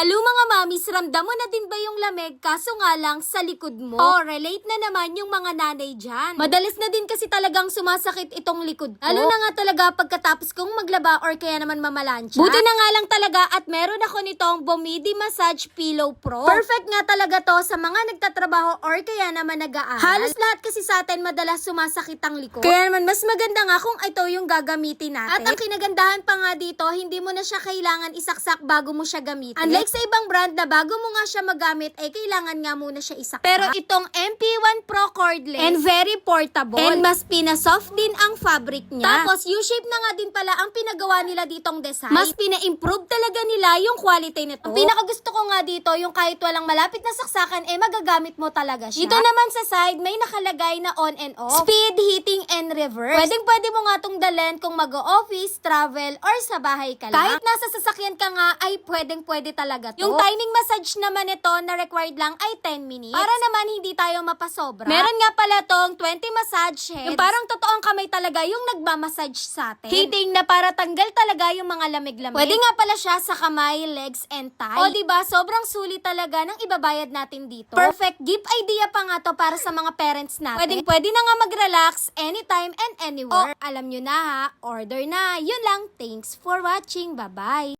Halo mga mamis, ramdam mo na din ba yung lamig kaso nga lang sa likod mo? Oh, relate na naman yung mga nanay dyan. Madalas na din kasi talagang sumasakit itong likod ko. Lalo na nga talaga pagkatapos kong maglaba or kaya naman mamalansya. Buti na nga lang talaga at meron ako nitong Bomidi Massage Pillow Pro. Perfect nga talaga to sa mga nagtatrabaho or kaya naman nag-aaral. Halos lahat kasi sa atin madalas sumasakit ang likod. Kaya naman mas maganda nga kung ito yung gagamitin natin. At ang kinagandahan pa nga dito, hindi mo na siya kailangan isaksak bago mo siya gamitin. Unlike sa ibang brand na bago mo nga siya magamit, ay kailangan nga muna siya isaksak. Pero itong MP1 Pro cordless and very portable. And mas pinasoft din ang fabric niya. Tapos U-shape na nga din pala ang pinagawa nila ditong design. Mas pina-improve talaga nila yung quality nito. Ang pinakagusto ko nga dito, yung kahit walang malapit na saksakan, eh magagamit mo talaga siya. Dito naman sa side, may nakalagay na on and off. Speed, heating, and reverse. Pwedeng pwede mo nga tong dalhin kung mag-office, travel, or sa bahay ka lang. Kahit nasa sasakyan ka nga, ay pwedeng pwede talaga to. Yung timing massage naman nito na required lang ay 10 minutes. Para naman hindi tayo mapasobra. Meron nga pala tong 20 massage heads. Yung parang totoong kamay talaga yung nagmamassage sa atin. Heating na para tanggal talaga yung mga lamig-lamig. Pwede nga pala siya sa kamay, legs, and thigh. O diba, sobrang sulit talaga ng ibabayad natin dito. Perfect gift idea pa nga to para sa mga parents natin. Pwedeng pwede na nga mag-relax anytime and anywhere. O, alam nyo na ha, order na. Yun lang. Thanks for watching. Bye-bye.